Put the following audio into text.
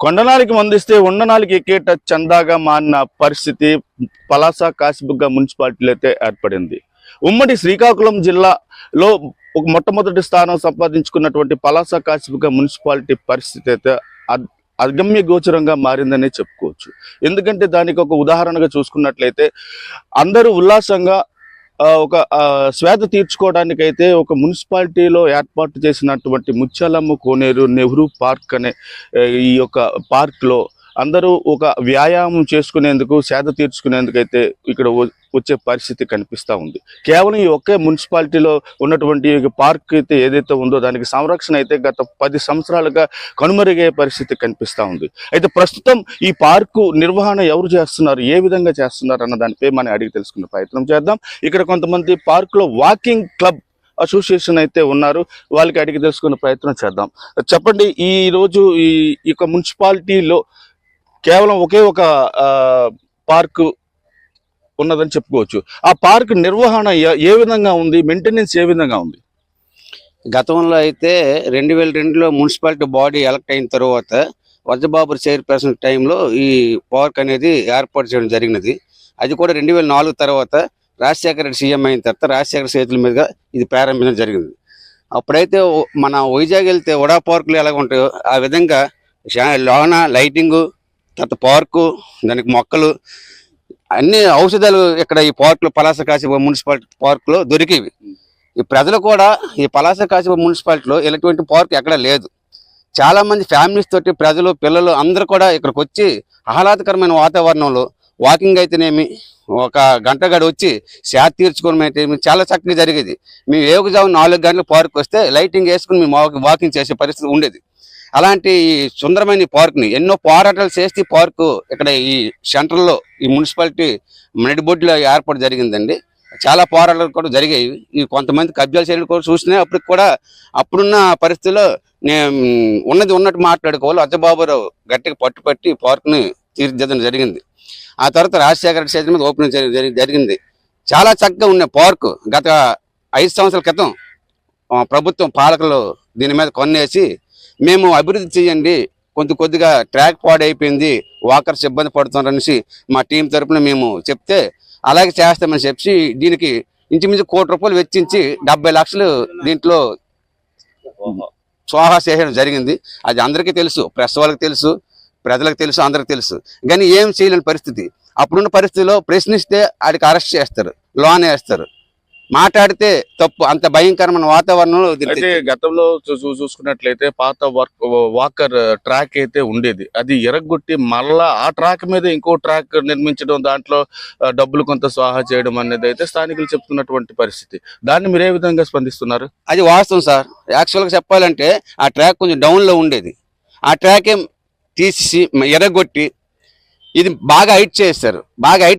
కొండనాలికి మందిస్తే ఉండనాలికి ఎక్కేట చందాగా మారిన పరిస్థితి పలాస కాసిబుగ్గ మున్సిపాలిటీలో అయితే ఏర్పడింది. ఉమ్మడి శ్రీకాకుళం జిల్లాలో ఒక మొట్టమొదటి స్థానం సంపాదించుకున్నటువంటి పలాస కాసిబుగ్గ మున్సిపాలిటీ పరిస్థితి అయితే అద్- అగమ్య గోచరంగా మారిందనే చెప్పుకోవచ్చు. ఎందుకంటే దానికి ఒక ఉదాహరణగా చూసుకున్నట్లయితే అందరూ ఉల్లాసంగా ఒక ఆ, శ్వేత తీర్చుకోవడానికైతే ఒక మున్సిపాలిటీలో ఏర్పాటు చేసినటువంటి ముత్యాలమ్మ కోనేరు నెహ్రూ పార్క్ అనే ఈ యొక్క పార్క్లో అందరూ ఒక వ్యాయామం చేసుకునేందుకు సేద తీర్చుకునేందుకైతే ఇక్కడ వచ్చే పరిస్థితి కనిపిస్తూ ఉంది. కేవలం ఈ ఒకే మున్సిపాలిటీలో ఉన్నటువంటి పార్క్ అయితే ఏదైతే ఉందో దానికి సంరక్షణ అయితే గత పది సంవత్సరాలుగా కనుమరుగే పరిస్థితి కనిపిస్తూ ఉంది. అయితే ప్రస్తుతం ఈ పార్కు నిర్వహణ ఎవరు చేస్తున్నారు ఏ విధంగా చేస్తున్నారు అన్న దానిపై మనం అడిగి తెలుసుకునే ప్రయత్నం చేద్దాం. ఇక్కడ కొంతమంది పార్కులో వాకింగ్ క్లబ్ అసోసియేషన్ అయితే ఉన్నారు వాళ్ళకి అడిగి తెలుసుకునే ప్రయత్నం చేద్దాం. చెప్పండి ఈ రోజు ఈ యొక్క మున్సిపాలిటీలో కేవలం ఒకే ఒక పార్కు ఉన్నదని చెప్పుకోవచ్చు. ఆ పార్క్ నిర్వహణ ఏ- విధంగా ఉంది? మెయింటెనెన్స్ ఏ విధంగా ఉంది? గతంలో అయితే రెండు వేల రెండులో మున్సిపాలిటీ బాడీ ఎలక్ట్ అయిన తర్వాత వజ్రబాబు చైర్పర్సన్ టైంలో ఈ పార్క్ అనేది ఏర్పాటు చేయడం జరిగినది. అది కూడా రెండు వేల నాలుగు తర్వాత రాజశేఖర రెడ్డి సీఎం అయిన తర్వాత రాజశేఖర చేతుల మీదుగా ఇది ప్రారంభించడం జరిగింది. అప్పుడైతే మన వైజాగ్ వెళ్తే వడా పార్కులు ఎలాగ ఉంటాయో ఆ విధంగా లోన లైటింగు తర్వాత పార్కు దానికి మొక్కలు అన్ని ఔషధాలు ఇక్కడ ఈ పార్కులో పలాస కాశీ మున్సిపాలిటీ పార్కులో దొరికేవి. ఈ ప్రజలు కూడా ఈ పలాస కాశీ మున్సిపాలిటీలో ఇలాంటి పార్క్ ఎక్కడ లేదు. చాలామంది ఫ్యామిలీస్ తోటి ప్రజలు పిల్లలు అందరూ కూడా ఇక్కడికి వచ్చి ఆహ్లాదకరమైన వాతావరణంలో వాకింగ్ అయితేనేమి ఒక గంట గడి వచ్చి శాత తీర్చుకోవడం చాలా చక్కగా జరిగేది. మేము ఏగుజాము నాలుగు గంటలు పార్క్ వస్తే లైటింగ్ వేసుకుని మేము వాకింగ్ చేసే పరిస్థితి ఉండేది. అలాంటి ఈ సుందరమైన పార్క్ని ఎన్నో పోరాటాలు చేస్తే ఈ పార్కు ఇక్కడ ఈ సెంటర్లో ఈ మున్సిపాలిటీ నడిబొడ్డులో ఏర్పాటు జరిగిందండి. చాలా పోరాటాలు కూడా జరిగాయి. ఈ కొంతమంది కబ్జాలు చేయడం కూడా చూసినా అప్పటికి కూడా అప్పుడున్న పరిస్థితుల్లో నేను ఉన్నది ఉన్నట్టు మాట్లాడుకోవాలి. అజ్జబాబురావు గట్టిగా పట్టుపట్టి పార్క్ని తీర్చిదిద్దడం జరిగింది. ఆ తర్వాత రాజశేఖర రెడ్డి చేతుల మీద ఓపెనింగ్ జరిగింది. చాలా చక్కగా ఉన్న పార్కు గత ఐదు సంవత్సరాల క్రితం ప్రభుత్వం పాలకులు దీని మీద కొన్నేసి మేము అభివృద్ధి చేయండి. కొంత కొద్దిగా ట్రాక్ పాడైపోయింది. వాకర్స్ ఇబ్బంది పడుతున్నారనేసి మా టీం తరఫున మేము చెప్తే అలాగే చేస్తామని చెప్పి దీనికి ఇంచుమించు కోటి రూపాయలు వెచ్చించి డెబ్బై లక్షలు దీంట్లో సోహా చేయడం జరిగింది. అది అందరికీ తెలుసు ప్రెస్ వాళ్ళకి తెలుసు ప్రజలకు తెలుసు అందరికి తెలుసు. కానీ ఏం చేయలేని పరిస్థితి. అప్పుడున్న పరిస్థితిలో ప్రశ్నిస్తే ఆడికి అరెస్ట్ చేస్తారు లోన్ వేస్తారు. మాట్లాడితే తప్పు అంత భయంకరమైన వాతావరణంలో అయితే గతంలో చూసుకున్నట్లయితే పాత వర్క్ వాకర్ ట్రాక్ అయితే ఉండేది. అది ఎరగొట్టి మళ్ళా ఆ ట్రాక్ మీద ఇంకో ట్రాక్ నిర్మించడం దాంట్లో డబ్బులు కొంత స్వాహా చేయడం అనేది అయితే స్థానికులు చెప్తున్నటువంటి పరిస్థితి. దాన్ని మీరు ఏ విధంగా స్పందిస్తున్నారు? అది వాస్తవం సార్. యాక్చువల్గా చెప్పాలంటే ఆ ట్రాక్ కొంచెం డౌన్లో ఉండేది. ఆ ట్రాక్ ఏం తీసి ఎర్రగొట్టి ఇది బాగా హైట్ చేస్తారు బాగా హైట్